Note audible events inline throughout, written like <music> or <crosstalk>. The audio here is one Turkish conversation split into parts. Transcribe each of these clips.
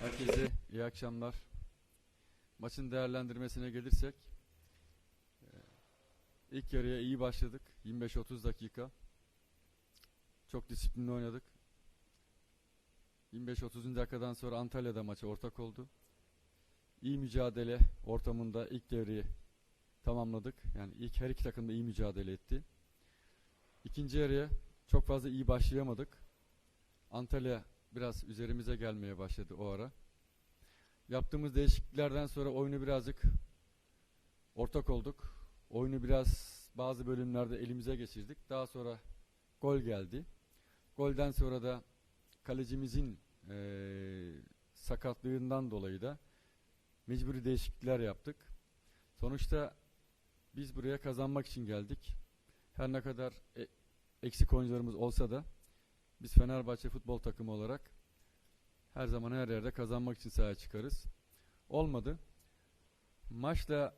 Herkese iyi akşamlar. Maçın değerlendirmesine gelirsek e, ilk yarıya iyi başladık. 25-30 dakika. Çok disiplinli oynadık. 25-30. dakikadan sonra Antalya'da maça ortak oldu. İyi mücadele ortamında ilk devreyi tamamladık. Yani ilk her iki takım da iyi mücadele etti. İkinci yarıya çok fazla iyi başlayamadık. Antalya biraz üzerimize gelmeye başladı o ara. Yaptığımız değişikliklerden sonra oyunu birazcık ortak olduk. Oyunu biraz bazı bölümlerde elimize geçirdik. Daha sonra gol geldi. Golden sonra da kalecimizin eee, sakatlığından dolayı da mecburi değişiklikler yaptık. Sonuçta biz buraya kazanmak için geldik. Her ne kadar e- eksik oyuncularımız olsa da biz Fenerbahçe futbol takımı olarak her zaman her yerde kazanmak için sahaya çıkarız. Olmadı. Maçla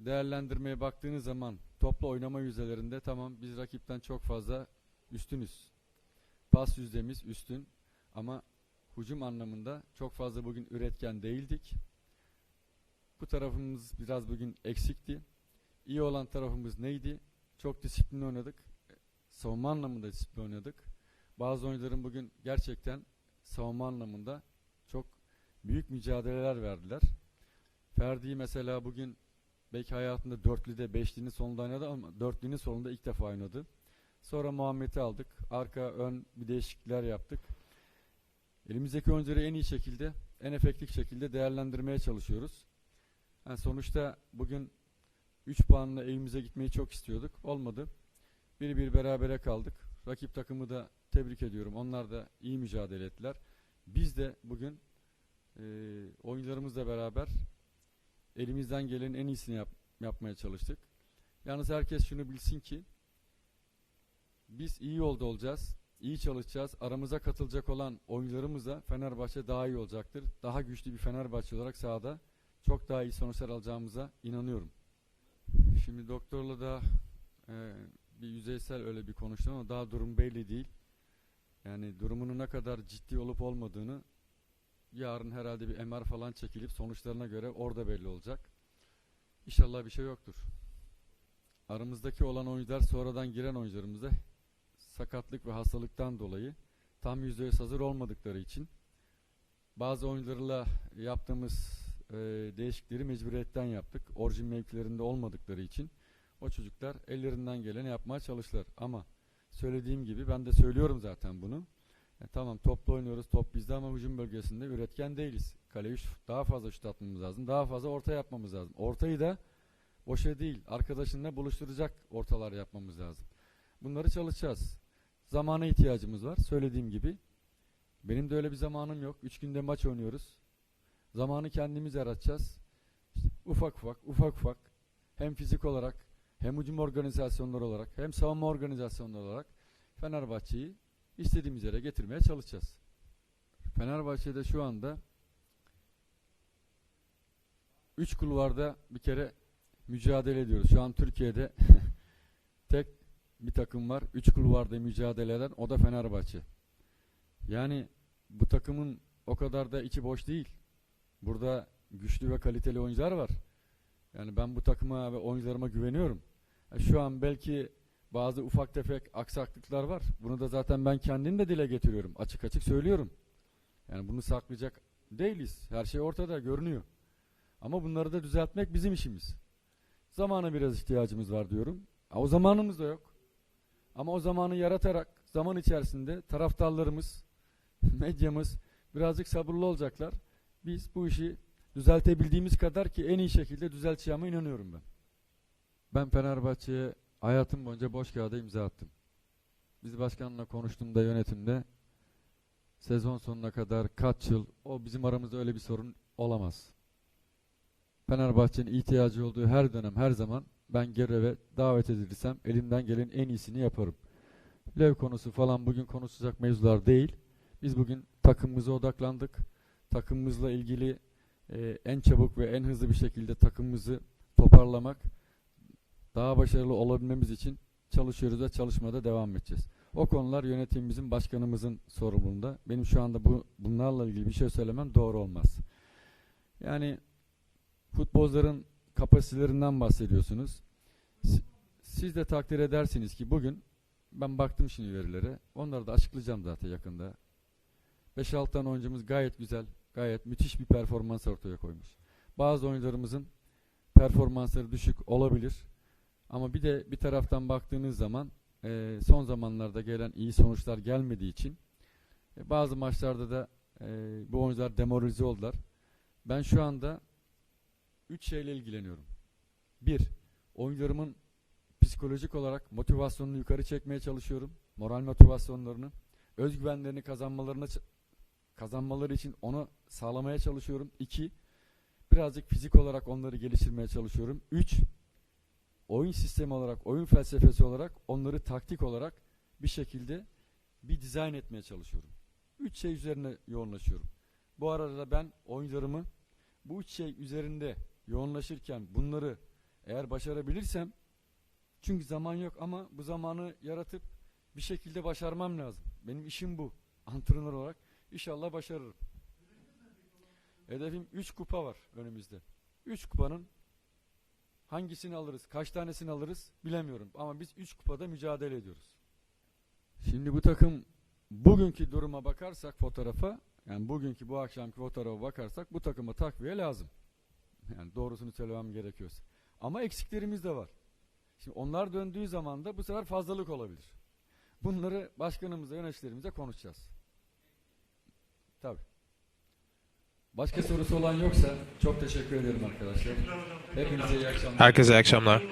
değerlendirmeye baktığınız zaman topla oynama yüzdelerinde tamam biz rakipten çok fazla üstünüz. Pas yüzdemiz üstün ama hücum anlamında çok fazla bugün üretken değildik. Bu tarafımız biraz bugün eksikti. İyi olan tarafımız neydi? Çok disiplinli oynadık. Savunma anlamında disiplinli oynadık. Bazı oyuncuların bugün gerçekten savunma anlamında çok büyük mücadeleler verdiler. Ferdi mesela bugün belki hayatında dörtlüde, beşlinin sonunda oynadı ama dörtlünün sonunda ilk defa oynadı. Sonra Muhammed'i aldık. Arka ön bir değişiklikler yaptık. Elimizdeki oyuncuları en iyi şekilde, en efektif şekilde değerlendirmeye çalışıyoruz. Yani sonuçta bugün 3 puanla evimize gitmeyi çok istiyorduk. Olmadı. Bir bir berabere kaldık. Rakip takımı da tebrik ediyorum. Onlar da iyi mücadele ettiler. Biz de bugün e, oyuncularımızla beraber elimizden gelenin en iyisini yap- yapmaya çalıştık. Yalnız herkes şunu bilsin ki biz iyi yolda olacağız, iyi çalışacağız. Aramıza katılacak olan oyuncularımızla Fenerbahçe daha iyi olacaktır. Daha güçlü bir Fenerbahçe olarak sahada çok daha iyi sonuçlar alacağımıza inanıyorum. Şimdi doktorla da e, bir yüzeysel öyle bir konuştum ama daha durum belli değil. Yani durumunun ne kadar ciddi olup olmadığını yarın herhalde bir MR falan çekilip sonuçlarına göre orada belli olacak. İnşallah bir şey yoktur. Aramızdaki olan oyuncular sonradan giren oyuncularımızda sakatlık ve hastalıktan dolayı tam %100 hazır olmadıkları için bazı oyuncularla yaptığımız e, değişiklikleri mecburiyetten yaptık. Orijin mevkilerinde olmadıkları için o çocuklar ellerinden geleni yapmaya çalıştılar. Ama söylediğim gibi ben de söylüyorum zaten bunu. E, tamam toplu oynuyoruz, top bizde ama hücum bölgesinde üretken değiliz. Kaleye daha fazla şut atmamız lazım. Daha fazla orta yapmamız lazım. Ortayı da boşa değil, arkadaşınla buluşturacak ortalar yapmamız lazım. Bunları çalışacağız. Zamana ihtiyacımız var. Söylediğim gibi. Benim de öyle bir zamanım yok. Üç günde maç oynuyoruz. Zamanı kendimiz yaratacağız. İşte ufak ufak, ufak ufak hem fizik olarak hem hücum organizasyonları olarak hem savunma organizasyonları olarak Fenerbahçe'yi istediğimiz yere getirmeye çalışacağız. Fenerbahçe'de şu anda 3 kulvarda bir kere mücadele ediyoruz. Şu an Türkiye'de <laughs> tek bir takım var. 3 kulvarda mücadele eden o da Fenerbahçe. Yani bu takımın o kadar da içi boş değil. Burada güçlü ve kaliteli oyuncular var. Yani ben bu takıma ve oyuncularıma güveniyorum. Ya Şu an belki bazı ufak tefek aksaklıklar var. Bunu da zaten ben kendim de dile getiriyorum. Açık açık söylüyorum. Yani bunu saklayacak değiliz. Her şey ortada görünüyor. Ama bunları da düzeltmek bizim işimiz. Zamana biraz ihtiyacımız var diyorum. Ha, o zamanımız da yok. Ama o zamanı yaratarak zaman içerisinde taraftarlarımız, <laughs> medyamız birazcık sabırlı olacaklar. Biz bu işi düzeltebildiğimiz kadar ki en iyi şekilde düzelteceğime inanıyorum ben. Ben Fenerbahçe'ye hayatım boyunca boş kağıda imza attım. Biz başkanla konuştuğumda yönetimde sezon sonuna kadar kaç yıl o bizim aramızda öyle bir sorun olamaz. Fenerbahçe'nin ihtiyacı olduğu her dönem her zaman ben göreve davet edilirsem elimden gelen en iyisini yaparım. Lev konusu falan bugün konuşacak mevzular değil. Biz bugün takımımıza odaklandık. Takımımızla ilgili e, en çabuk ve en hızlı bir şekilde takımımızı toparlamak, daha başarılı olabilmemiz için çalışıyoruz ve çalışmada devam edeceğiz. O konular yönetimimizin, başkanımızın sorumluluğunda. Benim şu anda bu bunlarla ilgili bir şey söylemem doğru olmaz. Yani futbolcuların kapasitelerinden bahsediyorsunuz. Si- Siz de takdir edersiniz ki bugün ben baktım şimdi verilere. Onları da açıklayacağım zaten yakında. 5-6 tane oyuncumuz gayet güzel, gayet müthiş bir performans ortaya koymuş. Bazı oyuncularımızın performansları düşük olabilir. Ama bir de bir taraftan baktığınız zaman eee, son zamanlarda gelen iyi sonuçlar gelmediği için e, bazı maçlarda da eee, bu oyuncular demoralize oldular. Ben şu anda 3 şeyle ilgileniyorum. Bir, oyuncularımın psikolojik olarak motivasyonunu yukarı çekmeye çalışıyorum. Moral motivasyonlarını, özgüvenlerini kazanmalarına kazanmaları için onu sağlamaya çalışıyorum. İki, birazcık fizik olarak onları geliştirmeye çalışıyorum. Üç, oyun sistemi olarak, oyun felsefesi olarak onları taktik olarak bir şekilde bir dizayn etmeye çalışıyorum. Üç şey üzerine yoğunlaşıyorum. Bu arada da ben oyuncularımı bu üç şey üzerinde yoğunlaşırken bunları eğer başarabilirsem çünkü zaman yok ama bu zamanı yaratıp bir şekilde başarmam lazım. Benim işim bu. Antrenör olarak inşallah başarırım. Hedefim 3 kupa var önümüzde. 3 kupanın hangisini alırız, kaç tanesini alırız bilemiyorum. Ama biz 3 kupada mücadele ediyoruz. Şimdi bu takım bugünkü duruma bakarsak fotoğrafa, yani bugünkü bu akşamki fotoğrafa bakarsak bu takıma takviye lazım. Yani doğrusunu söylemem gerekiyorsa. Ama eksiklerimiz de var. Şimdi onlar döndüğü zaman da bu sefer fazlalık olabilir. Bunları başkanımızla, yöneticilerimize konuşacağız. Tabii. Başka sorusu olan yoksa çok teşekkür ederim arkadaşlar. Hepinize iyi akşamlar. Herkese iyi akşamlar.